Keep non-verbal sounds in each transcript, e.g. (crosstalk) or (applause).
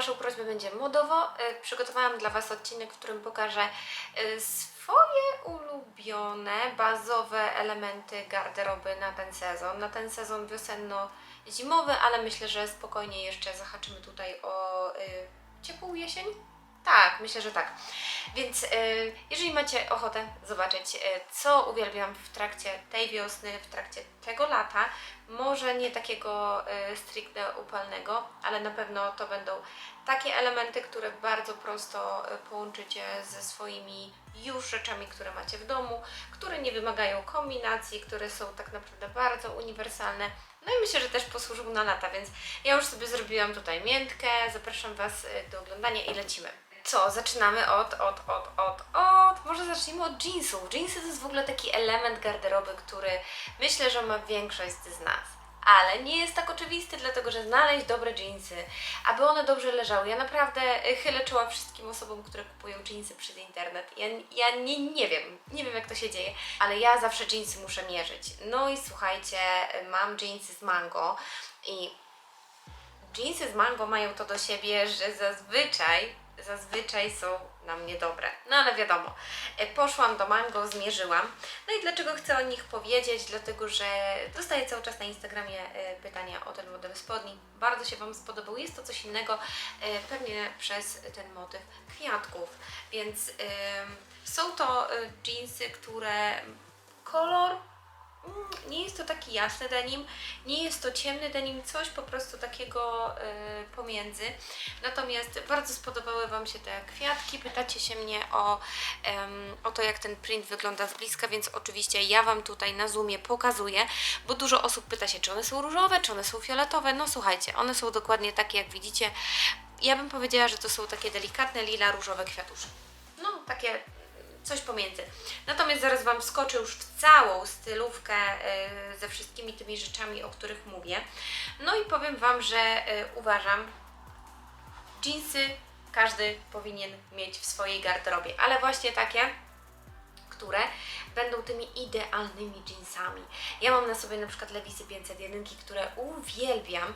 Waszą prośbę będzie modowo. E, Przygotowałam dla Was odcinek, w którym pokażę e, swoje ulubione, bazowe elementy garderoby na ten sezon. Na ten sezon wiosenno-zimowy, ale myślę, że spokojnie jeszcze zahaczymy tutaj o e, ciepłą jesień. Tak, myślę, że tak. Więc e, jeżeli macie ochotę zobaczyć, e, co uwielbiam w trakcie tej wiosny, w trakcie tego lata, może nie takiego e, stricte upalnego, ale na pewno to będą takie elementy, które bardzo prosto połączycie ze swoimi już rzeczami, które macie w domu, które nie wymagają kombinacji, które są tak naprawdę bardzo uniwersalne. No i myślę, że też posłużą na lata, więc ja już sobie zrobiłam tutaj miętkę. Zapraszam Was do oglądania i lecimy. Co? Zaczynamy od, od, od, od, od. Może zacznijmy od jeansów. Jeansy to jest w ogóle taki element garderoby, który myślę, że ma większość z nas. Ale nie jest tak oczywisty, dlatego że znaleźć dobre jeansy, aby one dobrze leżały. Ja naprawdę y, chylę czoła wszystkim osobom, które kupują jeansy przez internet. Ja, ja nie, nie wiem, nie wiem jak to się dzieje, ale ja zawsze jeansy muszę mierzyć. No i słuchajcie, mam jeansy z mango i Jeansy z mango mają to do siebie, że zazwyczaj, zazwyczaj są na mnie dobre. No ale wiadomo, e, poszłam do mango, zmierzyłam. No i dlaczego chcę o nich powiedzieć? Dlatego, że dostaję cały czas na Instagramie e, pytania o ten model spodni. Bardzo się Wam spodobał. Jest to coś innego, e, pewnie przez ten motyw kwiatków. Więc są to jeansy, które kolor Mm, nie jest to taki jasny denim, nie jest to ciemny denim, coś po prostu takiego y, pomiędzy. Natomiast bardzo spodobały Wam się te kwiatki. Pytacie się mnie o, em, o to, jak ten print wygląda z bliska, więc oczywiście ja Wam tutaj na Zoomie pokazuję, bo dużo osób pyta się, czy one są różowe, czy one są fioletowe. No słuchajcie, one są dokładnie takie, jak widzicie. Ja bym powiedziała, że to są takie delikatne lila różowe kwiatusze. No, takie coś pomiędzy. Natomiast zaraz Wam wskoczę już w całą stylówkę y, ze wszystkimi tymi rzeczami, o których mówię. No i powiem Wam, że y, uważam, jeansy każdy powinien mieć w swojej garderobie, ale właśnie takie, które będą tymi idealnymi jeansami. Ja mam na sobie na przykład Lewisy 501, które uwielbiam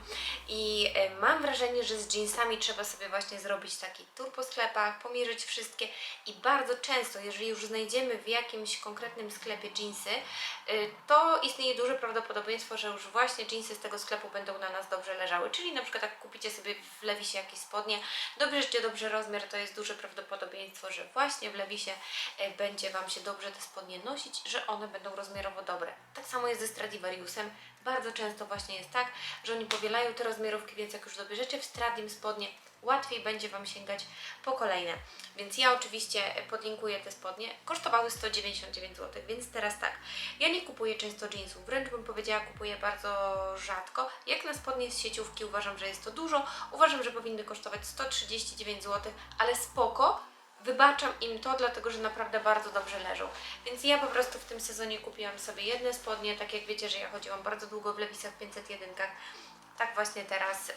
i e, mam wrażenie, że z jeansami trzeba sobie właśnie zrobić taki tour po sklepach, pomierzyć wszystkie i bardzo często, jeżeli już znajdziemy w jakimś konkretnym sklepie jeansy, y, to istnieje duże prawdopodobieństwo, że już właśnie jeansy z tego sklepu będą na nas dobrze leżały. Czyli na przykład jak kupicie sobie w Lewisie jakieś spodnie, dobierzecie dobrze rozmiar, to jest duże prawdopodobieństwo, że właśnie w Lewisie e, będzie Wam się dobrze te spodnie nosić, że one będą rozmiarowo dobre. Tak samo jest ze Stradivariusem. Bardzo często właśnie jest tak, że oni powielają te rozmiarówki, więc jak już dobierzecie w Stradim spodnie, łatwiej będzie Wam sięgać po kolejne. Więc ja oczywiście podlinkuję te spodnie. Kosztowały 199 zł, więc teraz tak. Ja nie kupuję często jeansów, wręcz bym powiedziała, kupuję bardzo rzadko. Jak na spodnie z sieciówki uważam, że jest to dużo. Uważam, że powinny kosztować 139 zł, ale spoko. Wybaczam im to, dlatego że naprawdę bardzo dobrze leżą. Więc ja po prostu w tym sezonie kupiłam sobie jedne spodnie, tak jak wiecie, że ja chodziłam bardzo długo w Lewisach 501. Tak właśnie teraz yy,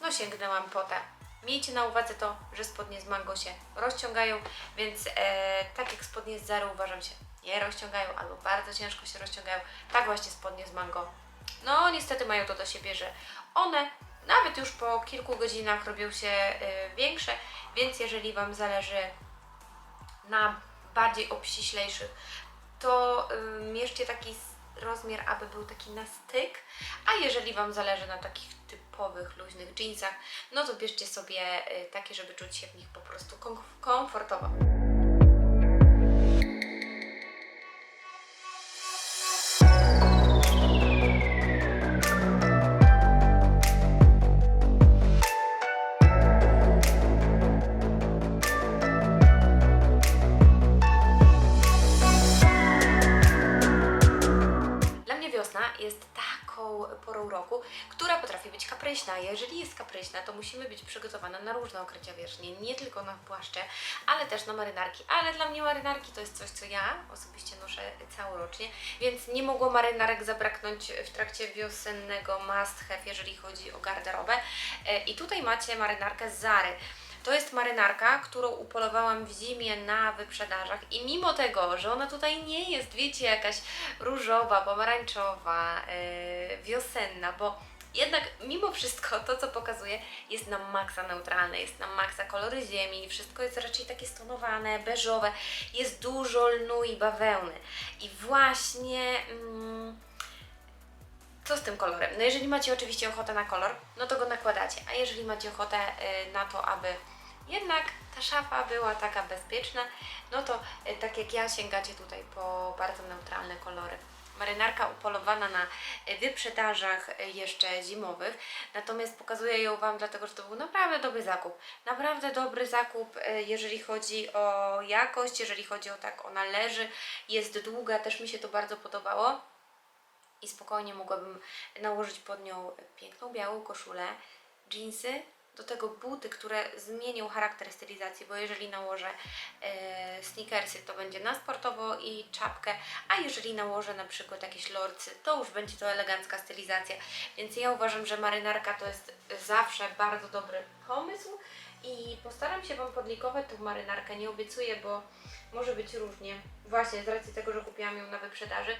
no sięgnęłam po te. Miejcie na uwadze to, że spodnie z mango się rozciągają, więc e, tak jak spodnie z Zary uważam się nie rozciągają albo bardzo ciężko się rozciągają, tak właśnie spodnie z mango. No niestety mają to do siebie, że one nawet już po kilku godzinach robią się e, większe, więc jeżeli Wam zależy na bardziej obściślejszych, to y, mierzcie taki rozmiar, aby był taki na styk, a jeżeli Wam zależy na takich typowych, luźnych jeansach, no to bierzcie sobie y, takie, żeby czuć się w nich po prostu kom- komfortowo. Która potrafi być kapryśna. Jeżeli jest kapryśna, to musimy być przygotowane na różne okrycia wierzchnie, nie tylko na płaszcze, ale też na marynarki. Ale dla mnie marynarki to jest coś, co ja osobiście noszę całorocznie, więc nie mogło marynarek zabraknąć w trakcie wiosennego must have, jeżeli chodzi o garderobę. E, I tutaj macie marynarkę z Zary. To jest marynarka, którą upolowałam w zimie na wyprzedażach i mimo tego, że ona tutaj nie jest, wiecie, jakaś różowa, pomarańczowa, yy, wiosenna, bo jednak mimo wszystko to, co pokazuję, jest na maksa neutralne, jest na maksa kolory ziemi, wszystko jest raczej takie stonowane, beżowe, jest dużo lnu i bawełny. I właśnie... Mm, co z tym kolorem? No jeżeli macie oczywiście ochotę na kolor, no to go nakładacie, a jeżeli macie ochotę y, na to, aby jednak ta szafa była taka bezpieczna, no to y, tak jak ja sięgacie tutaj po bardzo neutralne kolory. Marynarka upolowana na y, wyprzedażach jeszcze zimowych, natomiast pokazuję ją Wam dlatego, że to był naprawdę dobry zakup. Naprawdę dobry zakup, jeżeli chodzi o jakość, jeżeli chodzi o tak, ona leży, jest długa, też mi się to bardzo podobało i spokojnie mogłabym nałożyć pod nią piękną białą koszulę, jeansy, do tego buty, które zmienią charakter stylizacji, bo jeżeli nałożę e, sneakersy, to będzie na sportowo i czapkę, a jeżeli nałożę na przykład jakieś lorcy, to już będzie to elegancka stylizacja. Więc ja uważam, że marynarka to jest zawsze bardzo dobry pomysł i postaram się Wam podlikować tą marynarkę, nie obiecuję, bo może być różnie. Właśnie z racji tego, że kupiłam ją na wyprzedaży.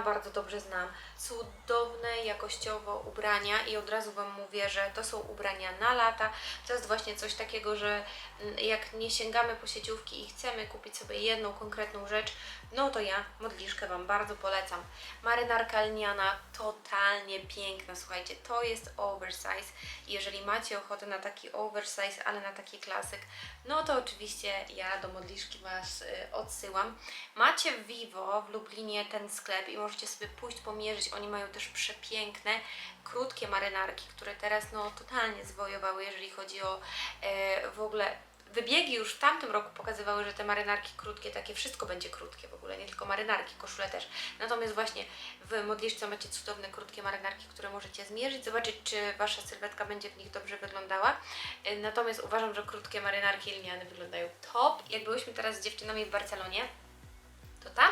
Bardzo dobrze znam. Cudowne jakościowo ubrania i od razu Wam mówię, że to są ubrania na lata. To jest właśnie coś takiego, że mm, jak nie sięgamy po sieciówki i chcemy kupić sobie jedną konkretną rzecz, no to ja Modliszkę Wam bardzo polecam. Marynarka lniana, totalnie piękna. Słuchajcie, to jest oversize. Jeżeli macie ochotę na taki oversize, ale na taki klasyk, no to oczywiście ja do Modliszki Was y, odsyłam. Macie w Vivo w Lublinie ten sklep i możecie sobie pójść pomierzyć. Oni mają też przepiękne, krótkie marynarki, które teraz no totalnie zwojowały, jeżeli chodzi o e, w ogóle wybiegi już w tamtym roku pokazywały, że te marynarki krótkie, takie wszystko będzie krótkie w ogóle, nie tylko marynarki, koszule też. Natomiast właśnie w modliszce macie cudowne krótkie marynarki, które możecie zmierzyć, zobaczyć, czy Wasza sylwetka będzie w nich dobrze wyglądała. E, Natomiast uważam, że krótkie marynarki lniane wyglądają top. Jak byłyśmy teraz z dziewczynami w Barcelonie,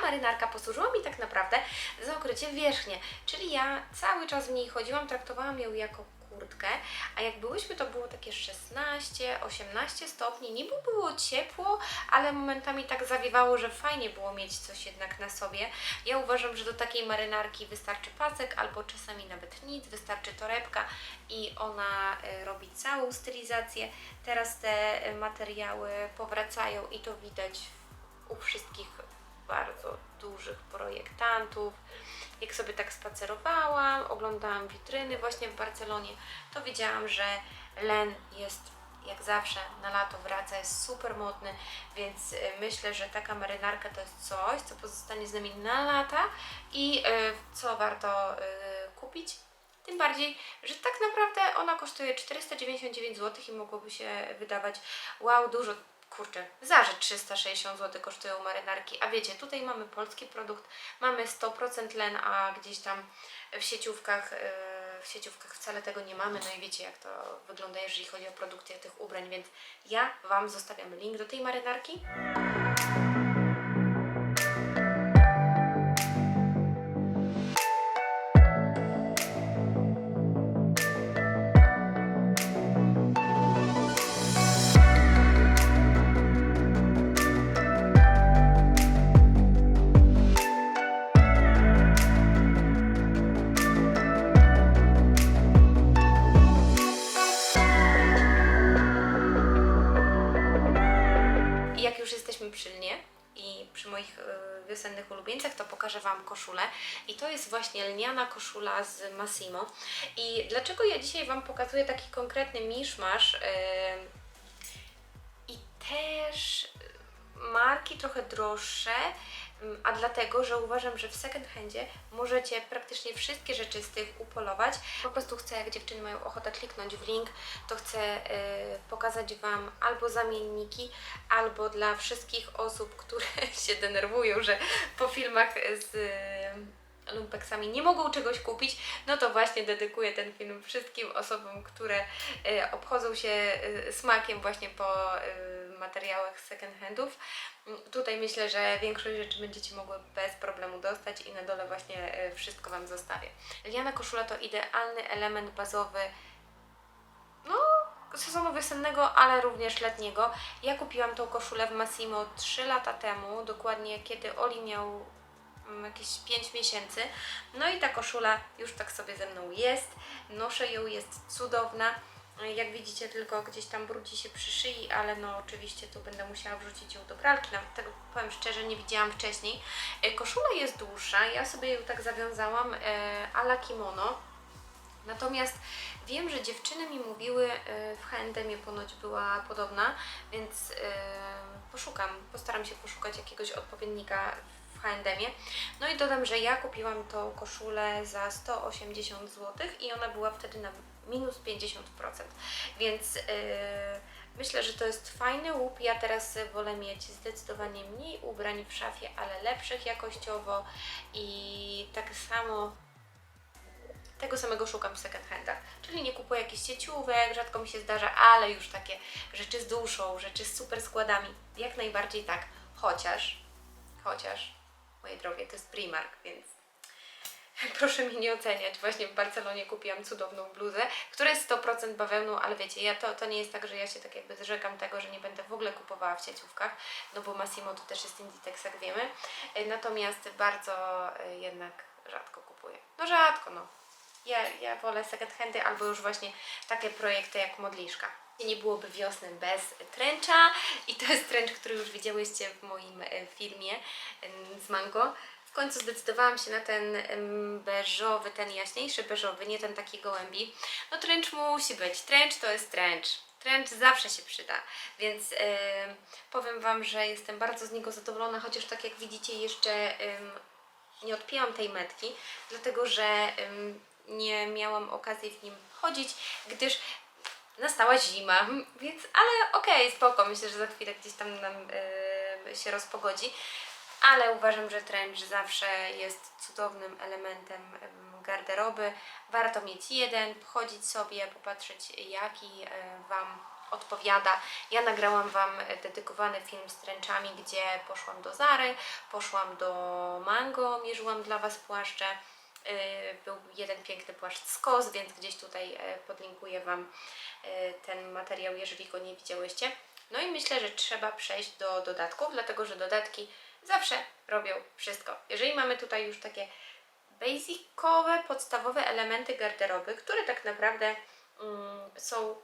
marynarka posłużyła mi tak naprawdę za okrycie wierzchnie. Czyli ja cały czas w niej chodziłam, traktowałam ją jako kurtkę, a jak byłyśmy, to było takie 16-18 stopni. Niby było ciepło, ale momentami tak zawiewało, że fajnie było mieć coś jednak na sobie. Ja uważam, że do takiej marynarki wystarczy pasek albo czasami nawet nic, wystarczy torebka i ona e, robi całą stylizację. Teraz te e, materiały powracają i to widać u wszystkich bardzo dużych projektantów. Jak sobie tak spacerowałam, oglądałam witryny właśnie w Barcelonie, to wiedziałam, że len jest jak zawsze na lato wraca, jest super modny, więc y, myślę, że taka marynarka to jest coś, co pozostanie z nami na lata i y, co warto y, kupić. Tym bardziej, że tak naprawdę ona kosztuje 499 zł i mogłoby się wydawać wow, dużo. Kurczę, za że 360 zł kosztują marynarki, a wiecie, tutaj mamy polski produkt, mamy 100% len, a gdzieś tam w sieciówkach, yy, w sieciówkach wcale tego nie mamy, no i wiecie jak to wygląda, jeżeli chodzi o produkcję tych ubrań, więc ja Wam zostawiam link do tej marynarki. I jak już jesteśmy przy lnie i przy moich y, wiosennych ulubieńcach, to pokażę Wam koszulę. I to jest właśnie lniana koszula z Massimo. I dlaczego ja dzisiaj Wam pokazuję taki konkretny miszmasz y, i też marki trochę droższe, a dlatego, że uważam, że w second handzie możecie praktycznie wszystkie rzeczy z tych upolować. Po prostu chcę, jak dziewczyny mają ochotę kliknąć w link, to chcę y, pokazać Wam albo zamienniki, albo dla wszystkich osób, które (laughs) się denerwują, że po filmach z lumpeksami nie mogą czegoś kupić, no to właśnie dedykuję ten film wszystkim osobom, które e, obchodzą się e, smakiem właśnie po e, materiałach second handów. Tutaj myślę, że większość rzeczy będziecie mogły bez problemu dostać i na dole właśnie wszystko Wam zostawię. Liana koszula to idealny element bazowy no, sezonu wiosennego, ale również letniego. Ja kupiłam tą koszulę w Massimo 3 lata temu, dokładnie kiedy Oli miał jakieś 5 miesięcy. No i ta koszula już tak sobie ze mną jest. Noszę ją, jest cudowna. Jak widzicie, tylko gdzieś tam brudzi się przy szyi, ale no oczywiście tu będę musiała wrzucić ją do pralki. Nawet tego powiem szczerze, nie widziałam wcześniej. E, Koszula jest dłuższa, ja sobie ją tak zawiązałam e, ala kimono. Natomiast wiem, że dziewczyny mi mówiły, e, w H&M ponoć była podobna, więc e, poszukam, postaram się poszukać jakiegoś odpowiednika No i dodam, że ja kupiłam tą koszulę za 180 zł i ona była wtedy na minus 50%, więc e, myślę, że to jest fajny łup. Ja teraz wolę mieć zdecydowanie mniej ubrań w szafie, ale lepszych jakościowo i tak samo tego samego szukam w second handach. Czyli nie kupuję jakichś sieciówek, rzadko mi się zdarza, ale już takie rzeczy z duszą, rzeczy z super składami. Jak najbardziej tak. Chociaż, chociaż, moje drogie, to jest Primark, więc (laughs) proszę mnie nie oceniać. Właśnie w Barcelonie kupiłam cudowną bluzę, która jest 100% bawełną, ale wiecie, ja to, to nie jest tak, że ja się tak jakby zrzekam tego, że nie będę w ogóle kupowała w sieciówkach, no bo Massimo to też jest Inditex, jak wiemy. E, Natomiast bardzo e, jednak rzadko kupuję. No rzadko, no. Ja, ja wolę second handy albo już właśnie takie projekty jak modliszka. Nie byłoby wiosny bez tręcza i to jest tręcz, który już widziałyście w moim e, filmie z mango. W końcu zdecydowałam się na ten beżowy, ten jaśniejszy beżowy, nie ten taki gołębi. No tręcz musi być, tręcz to jest tręcz. Tręcz zawsze się przyda, więc em, powiem Wam, że jestem bardzo z niego zadowolona, chociaż tak jak widzicie jeszcze em, nie odpiłam tej metki, dlatego że ym, nie miałam okazji w nim chodzić, gdyż nastała zima, więc ale okej, spoko, myślę, że za chwilę gdzieś tam nam y, się rozpogodzi. Ale uważam, że trench zawsze jest cudownym elementem garderoby. Warto mieć jeden, pochodzić sobie, popatrzeć jaki y, Wam odpowiada. Ja nagrałam Wam dedykowany film z tręczami, gdzie poszłam do Zary, poszłam do Mango, mierzyłam dla Was płaszcze. Yy, Był jeden piękny płaszcz z KOS, więc gdzieś tutaj e, podlinkuję Wam e, ten materiał, jeżeli go nie widziałyście. No i myślę, że trzeba przejść do dodatków, dlatego że dodatki zawsze robią wszystko. Jeżeli mamy tutaj już takie basicowe, podstawowe elementy garderoby, które tak naprawdę mm, są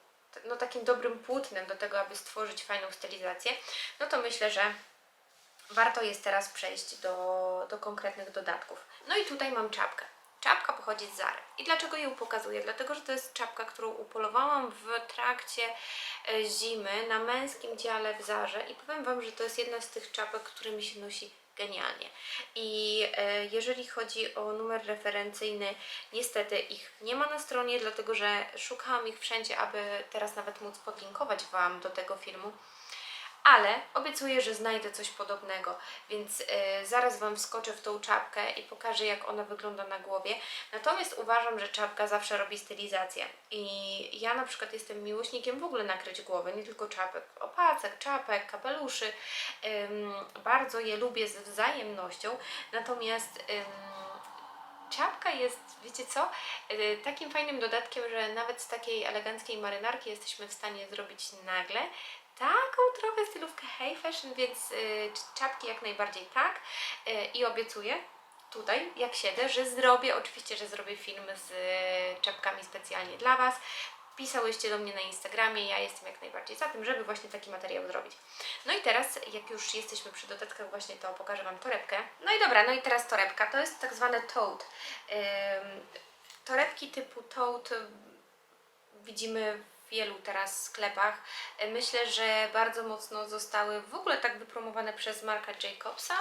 no, takim dobrym płótnem do tego, aby stworzyć fajną stylizację, no to myślę, że warto jest teraz przejść do, do konkretnych dodatków. No i tutaj mam czapkę. Czapka pochodzi z Zary. I dlaczego ją pokazuję? Dlatego, że to jest czapka, którą upolowałam w trakcie e, zimy na męskim dziale w Zarze i powiem Wam, że to jest jedna z tych czapek, którymi się nosi genialnie. I e, jeżeli chodzi o numer referencyjny, niestety ich nie ma na stronie, dlatego że szukałam ich wszędzie, aby teraz nawet móc podlinkować Wam do tego filmu ale obiecuję, że znajdę coś podobnego, więc y, zaraz Wam wskoczę w tą czapkę i pokażę, jak ona wygląda na głowie. Natomiast uważam, że czapka zawsze robi stylizację. I ja na przykład jestem miłośnikiem w ogóle nakryć głowę, nie tylko czapek, opasek, czapek, kapeluszy. Ym, bardzo je lubię z wzajemnością, natomiast ym, czapka jest, wiecie co, y, takim fajnym dodatkiem, że nawet z takiej eleganckiej marynarki jesteśmy w stanie zrobić nagle taką trochę stylówkę hey fashion, więc y, czapki jak najbardziej tak y, i obiecuję tutaj, jak siedzę, że zrobię, oczywiście, że zrobię film z y, czapkami specjalnie dla Was. Pisałyście do mnie na Instagramie, ja jestem jak najbardziej za tym, żeby właśnie taki materiał zrobić. No i teraz, jak już jesteśmy przy dodatkach właśnie, to pokażę Wam torebkę. No i dobra, no i teraz torebka, to jest tak zwane. Ym, torebki typu tote widzimy wielu teraz sklepach. E, Myślę, że bardzo mocno zostały w ogóle tak wypromowane przez Marka Jacobsa.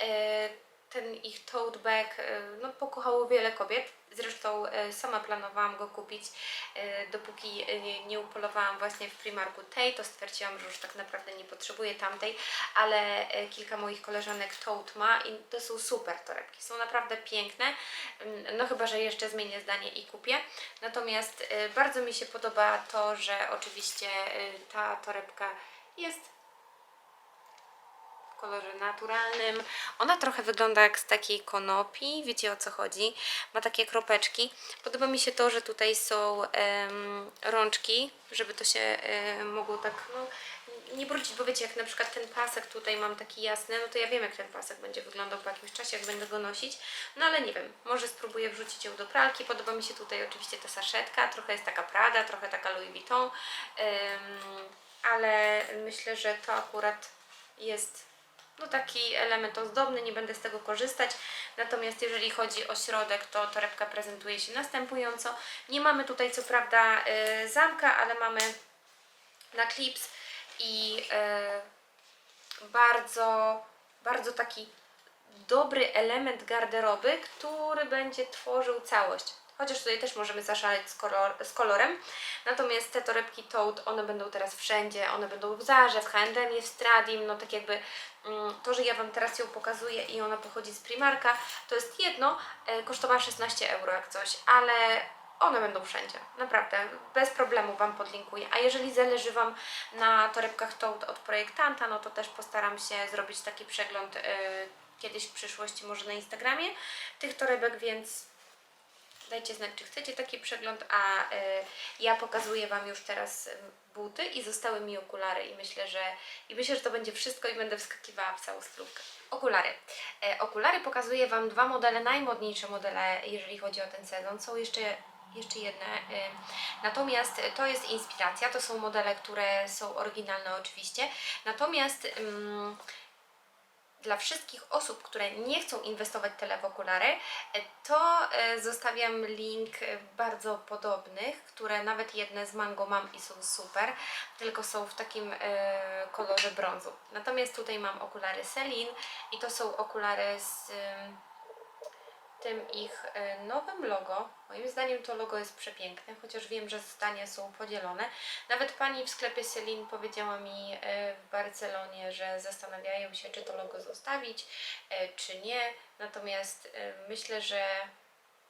E, Ten ich tote bag e, no, pokochało wiele kobiet. Zresztą e, sama planowałam go kupić, e, dopóki e, nie upolowałam właśnie w Primarku tej, to stwierdziłam, że już tak naprawdę nie potrzebuję tamtej, ale kilka moich koleżanek Toad ma i to są super torebki, są naprawdę piękne, Mm, no chyba, że jeszcze zmienię zdanie i kupię. Natomiast bardzo mi się podoba to, że oczywiście ta torebka jest w kolorze naturalnym. Ona trochę wygląda jak z takiej konopi, wiecie o co chodzi. Ma takie kropeczki. Podoba mi się to, że tutaj są rączki, żeby to się em, mogło tak no, nie brudzić, bo wiecie, jak na przykład ten pasek tutaj mam taki jasny, no to ja wiem jak ten pasek będzie wyglądał po jakimś czasie, jak będę go nosić, no ale nie wiem, może spróbuję wrzucić ją do pralki. Podoba mi się tutaj oczywiście ta saszetka, trochę jest taka Prada, trochę taka Louis Vuitton, em, ale myślę, że to akurat jest no taki element ozdobny, nie będę z tego korzystać. Natomiast jeżeli chodzi o środek, to torebka prezentuje się następująco. Nie mamy tutaj co prawda y, zamka, ale mamy na klips i y, bardzo, bardzo taki dobry element garderoby, który będzie tworzył całość. Chociaż tutaj też możemy zaszaleć z, kolor, z kolorem. Natomiast te torebki Toad, one będą teraz wszędzie. One będą w Zarze, w H&M, w Stradim. No tak jakby mm, to, że ja Wam teraz ją pokazuję i ona pochodzi z Primarka, to jest jedno. E, kosztowała 16 euro jak coś, ale one będą wszędzie. Naprawdę. Bez problemu Wam podlinkuję. A jeżeli zależy Wam na torebkach Toad od projektanta, no to też postaram się zrobić taki przegląd e, kiedyś w przyszłości, może na Instagramie tych torebek, więc dajcie znać, czy chcecie taki przegląd, a y, ja pokazuję Wam już teraz y, buty i zostały mi okulary i myślę, że i myślę, że to będzie wszystko i będę wskakiwała w całą stylówkę. Okulary. E, okulary pokazuję Wam dwa modele, najmodniejsze modele, jeżeli chodzi o ten sezon. Są jeszcze jeszcze jedne. y, Natomiast to jest inspiracja, to są modele, które są oryginalne oczywiście. Natomiast ym, dla wszystkich osób, które nie chcą inwestować tyle w okulary, e, to e, zostawiam link e, bardzo podobnych, które nawet jedne z Mango mam i są super, tylko są w takim kolorze brązu. Natomiast tutaj mam okulary Celine i to są okulary z tym ich e, nowym logo. Moim zdaniem to logo jest przepiękne, chociaż wiem, że zdania są podzielone. Nawet pani w sklepie Celine powiedziała mi e, w Barcelonie, że zastanawiają się, czy to logo zostawić, e, czy nie. Natomiast myślę, że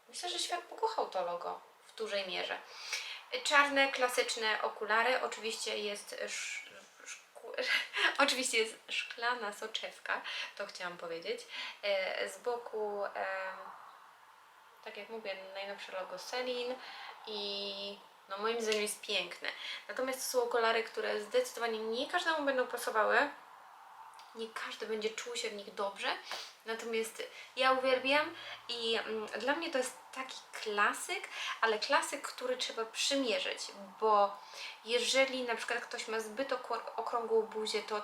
myślę, że świat pokochał to logo w dużej mierze. Czarne, klasyczne okulary. Oczywiście jest (laughs) oczywiście jest szklana soczewka, to chciałam powiedzieć. Z boku, tak jak mówię, najnowsze logo Celine i no moim zdaniem jest piękne. Natomiast to są okulary, które zdecydowanie nie każdemu będą pasowały. Nie każdy będzie czuł się w nich dobrze. Natomiast ja uwielbiam i mm, dla mnie to jest taki klasyk, ale klasyk, który trzeba przymierzyć, bo jeżeli na przykład ktoś ma zbyt okrągłą buzię, to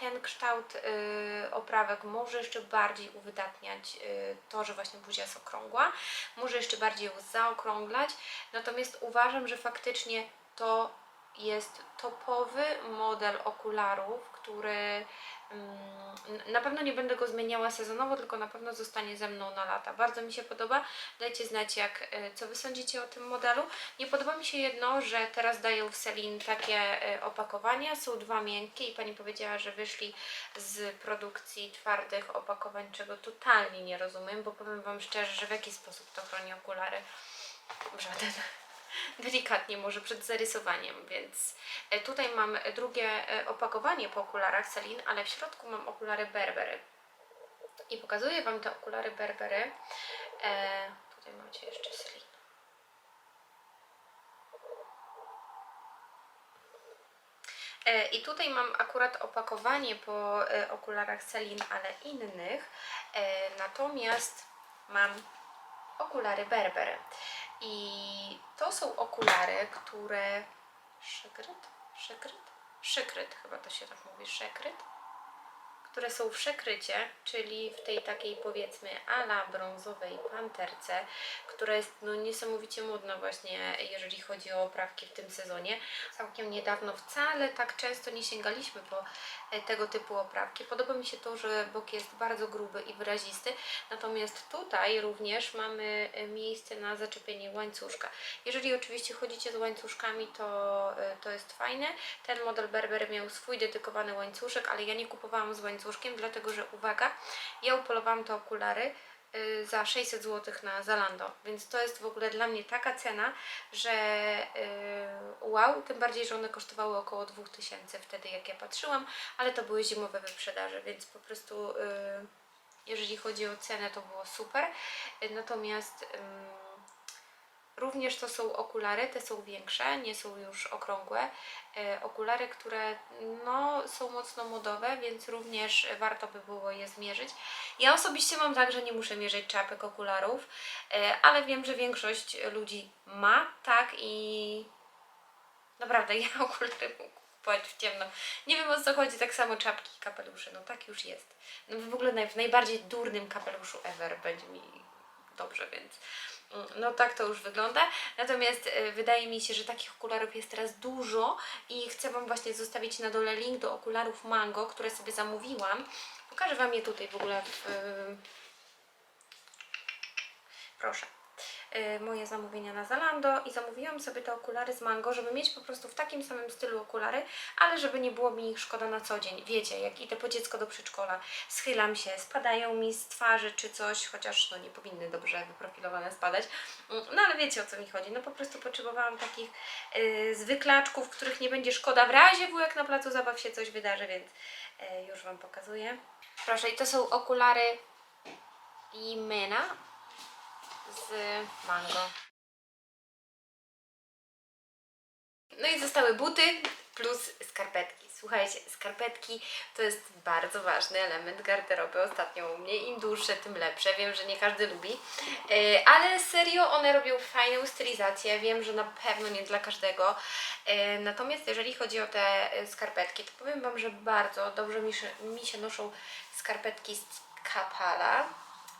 ten kształt y, oprawek może jeszcze bardziej uwydatniać y, to, że właśnie buzia jest okrągła, może jeszcze bardziej ją zaokrąglać. Natomiast uważam, że faktycznie to jest topowy model okularów, który mm, na pewno nie będę go zmieniała sezonowo, tylko na pewno zostanie ze mną na lata. Bardzo mi się podoba. Dajcie znać, jak, y, co Wy sądzicie o tym modelu. Nie podoba mi się jedno, że teraz dają w Celine takie y, opakowania. Są dwa miękkie i Pani powiedziała, że wyszli z produkcji twardych opakowań, czego totalnie nie rozumiem, bo powiem Wam szczerze, że w jaki sposób to chroni okulary? W żaden delikatnie może przed zarysowaniem, więc e, tutaj mam drugie e, opakowanie po okularach Celine, ale w środku mam okulary Berbery. I pokazuję Wam te okulary Berbery. E, tutaj macie jeszcze Celine. I tutaj mam akurat opakowanie po e, okularach Celine, ale innych. Natomiast mam okulary Berbery. I to są okulary, które. Szykryt? Szykryt? Szykryt, chyba to się tak mówi, szykryt. Które są w przekrycie, czyli w tej takiej powiedzmy ala brązowej panterce, która jest no, niesamowicie modna właśnie, jeżeli chodzi o oprawki w tym sezonie. Całkiem niedawno wcale tak często nie sięgaliśmy po e, tego typu oprawki. Podoba mi się to, że bok jest bardzo gruby i wyrazisty, natomiast tutaj również mamy e, miejsce na zaczepienie łańcuszka. Jeżeli oczywiście chodzicie z łańcuszkami, to, e, to jest fajne. Ten model Berber miał swój dedykowany łańcuszek, ale ja nie kupowałam z łańcuszkiem, dlatego że uwaga, ja upolowałam te okulary y, za 600 zł na Zalando, więc to jest w ogóle dla mnie taka cena, że y, wow, tym bardziej, że one kosztowały około 2000 wtedy jak ja patrzyłam, ale to były zimowe wyprzedaże, więc po prostu y, jeżeli chodzi o cenę to było super, natomiast Również to są okulary, te są większe, nie są już okrągłe. E, okulary, które no, są mocno modowe, więc również warto by było je zmierzyć. Ja osobiście mam tak, że nie muszę mierzyć czapek okularów, e, ale wiem, że większość ludzi ma tak i naprawdę ja (laughs) okulary mogę kupować w ciemno. Nie wiem o co chodzi, tak samo czapki i kapelusze, no tak już jest. No w ogóle w najbardziej durnym kapeluszu ever będzie mi dobrze, więc no tak to już wygląda. Natomiast e, wydaje mi się, że takich okularów jest teraz dużo i chcę Wam właśnie zostawić na dole link do okularów Mango, które sobie zamówiłam. Pokażę Wam je tutaj w ogóle w... Proszę. E, Moje zamówienia na Zalando i zamówiłam sobie te okulary z Mango, żeby mieć po prostu w takim samym stylu okulary, ale żeby nie było mi ich szkoda na co dzień. Wiecie, jak idę po dziecko do przedszkola, schylam się, spadają mi z twarzy czy coś, chociaż no nie powinny dobrze wyprofilowane spadać. Mm, No ale wiecie o co mi chodzi. No po prostu potrzebowałam takich y, zwyklaczków, których nie będzie szkoda w razie w jak na placu zabaw się coś wydarzy, więc y, już Wam pokazuję. Proszę, i to są okulary Imena z mango. No i zostały buty plus skarpetki. Słuchajcie, skarpetki to jest bardzo ważny element garderoby ostatnio u mnie. Im dłuższe, tym lepsze. Wiem, że nie każdy lubi, E, ale serio one robią fajną stylizację. Wiem, że na pewno nie dla każdego. E, Natomiast jeżeli chodzi o te e, skarpetki, to powiem Wam, że bardzo dobrze mi się, mi się noszą skarpetki z Kapala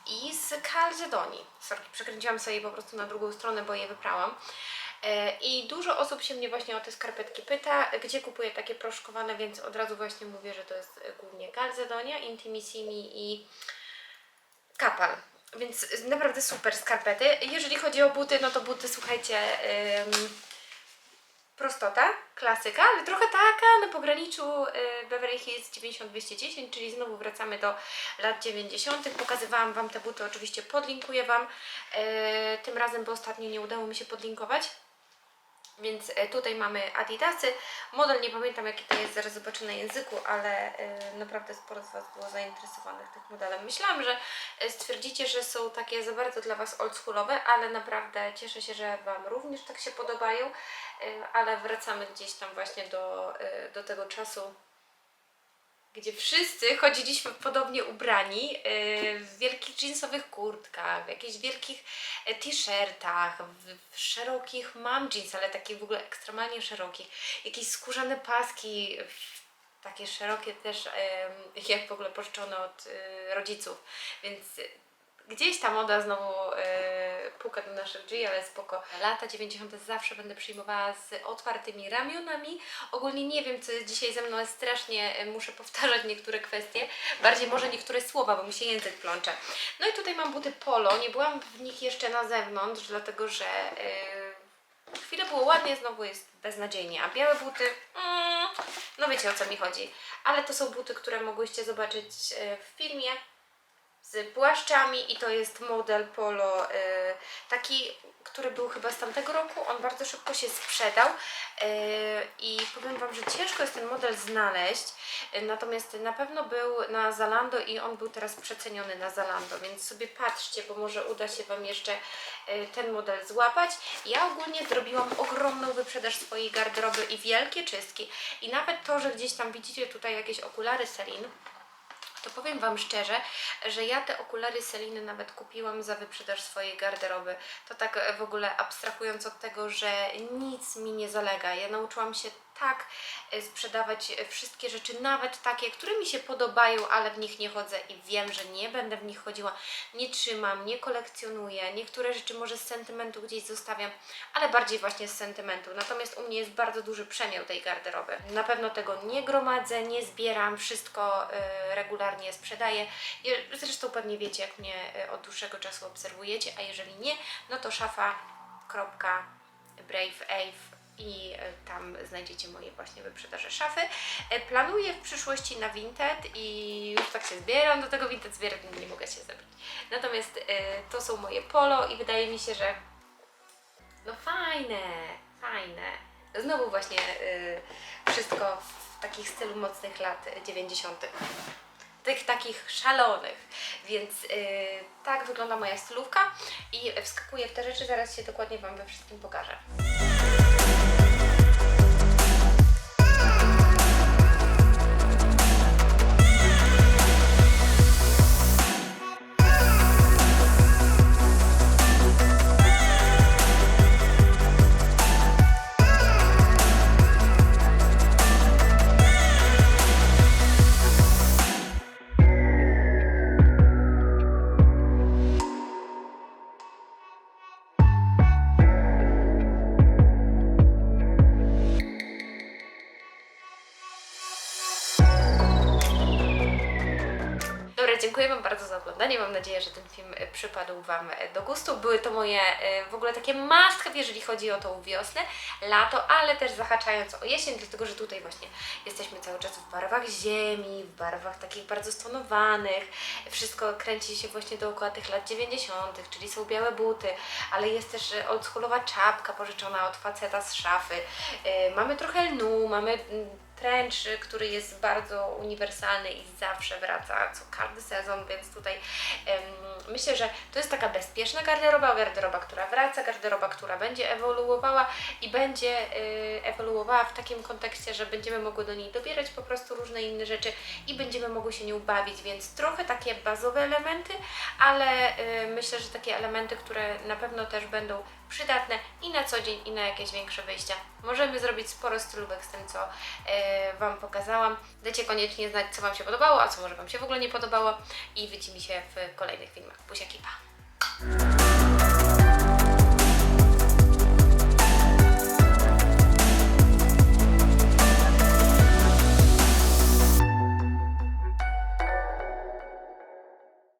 i z Calzedoni. Sorki, przekręciłam sobie po prostu na drugą stronę, bo je wyprałam. E, I dużo osób się mnie właśnie o te skarpetki pyta, gdzie kupuję takie proszkowane, więc od razu właśnie mówię, że to jest e, głównie Calzedonia, Intimissimi i Kapal. Więc naprawdę super skarpety. Jeżeli chodzi o buty, no to buty, słuchajcie, ym, prostota, klasyka, ale trochę taka na pograniczu y, Beverly Hills 90-210, czyli znowu wracamy do lat 90. Pokazywałam Wam te buty, oczywiście podlinkuję Wam y, tym razem, bo ostatnio nie udało mi się podlinkować. Więc e, tutaj mamy Adidasy. Model nie pamiętam jaki to jest, zaraz zobaczę na języku, ale e, naprawdę sporo z Was było zainteresowanych tym modelem. Myślałam, że e, stwierdzicie, że są takie za bardzo dla Was oldschoolowe, ale naprawdę cieszę się, że Wam również tak się podobają, ale wracamy gdzieś tam właśnie do, do tego czasu, gdzie wszyscy chodziliśmy podobnie ubrani yy, w jeansowych kurtkach, w jakichś wielkich e, t-shirtach, w, szerokich mam jeans, ale takich w ogóle ekstremalnie szerokich, jakieś skórzane paski, takie szerokie też, jak w ogóle pożyczone od y, rodziców, więc gdzieś ta moda znowu e, puka do naszych drzwi, ale spoko. Lata 90. zawsze będę przyjmowała z otwartymi ramionami. Ogólnie nie wiem, co jest dzisiaj ze mną, ale strasznie e, muszę powtarzać niektóre kwestie, bardziej może niektóre słowa, bo mi się język plącze. No i tutaj mam buty polo, nie byłam w nich jeszcze na zewnątrz, dlatego że e, chwilę było ładnie, znowu jest beznadziejnie, a białe buty, mm, no wiecie o co mi chodzi. Ale to są buty, które mogłyście zobaczyć e, w filmie z płaszczami i to jest model polo y, taki, który był chyba z tamtego roku, on bardzo szybko się sprzedał y, i powiem Wam, że ciężko jest ten model znaleźć, y, natomiast na pewno był na Zalando i on był teraz przeceniony na Zalando, więc sobie patrzcie, bo może uda się Wam jeszcze ten model złapać. Ja ogólnie zrobiłam ogromną wyprzedaż swojej garderoby i wielkie czystki. I nawet to, że gdzieś tam widzicie tutaj jakieś okulary Celine, to powiem Wam szczerze, że ja te okulary Seliny nawet kupiłam za wyprzedaż swojej garderoby. To tak w ogóle abstrahując od tego, że nic mi nie zalega. Ja nauczyłam się tak e, sprzedawać e, wszystkie rzeczy, nawet takie, które mi się podobają, ale w nich nie chodzę i wiem, że nie będę w nich chodziła, nie trzymam, nie kolekcjonuję. Niektóre rzeczy może z sentymentu gdzieś zostawiam, ale bardziej właśnie z sentymentu. Natomiast u mnie jest bardzo duży przemiał tej garderoby. Na pewno tego nie gromadzę, nie zbieram, wszystko e, regularnie sprzedaję. Zresztą pewnie wiecie, jak mnie od dłuższego czasu obserwujecie, a jeżeli nie, no to szafa. I e, tam znajdziecie moje właśnie wyprzedaże szafy. E, Planuję w przyszłości na Vinted i już tak się zbieram do tego Vinted zbierać, nie mogę się zebrać. Natomiast e, to są moje polo i wydaje mi się, że no fajne, fajne. Znowu właśnie wszystko w takich stylu mocnych lat 90. Tych takich szalonych. Więc tak wygląda moja stylówka i wskakuję w te rzeczy, zaraz się dokładnie Wam we wszystkim pokażę. Nadzieję, że ten film e, przypadł Wam e, do gustu. Były to moje e, w ogóle takie must have, jeżeli chodzi o tą wiosnę, lato, ale też zahaczając o jesień, dlatego że tutaj właśnie jesteśmy cały czas w barwach ziemi, w barwach takich bardzo stonowanych. Wszystko kręci się właśnie dookoła tych lat 90., czyli są białe buty, ale jest też oldschoolowa czapka pożyczona od faceta z szafy. Mamy trochę lnu, mamy mm, trench, y, który jest bardzo uniwersalny i zawsze wraca co każdy sezon, więc tutaj em, myślę, że to jest taka bezpieczna garderoba, garderoba, która wraca, garderoba, która będzie ewoluowała i będzie y, ewoluowała w takim kontekście, że będziemy mogły do niej dobierać po prostu różne inne rzeczy i będziemy mogły się nią bawić, więc trochę takie bazowe elementy, ale y, myślę, że takie elementy, które na pewno też będą przydatne i na co dzień, i na jakieś większe wyjścia. Możemy zrobić sporo stylówek z tym, co e, Wam pokazałam. Dajcie koniecznie znać, co Wam się podobało, a co może Wam się w ogóle nie podobało i widzimy się w kolejnych filmach. Buziaki, pa!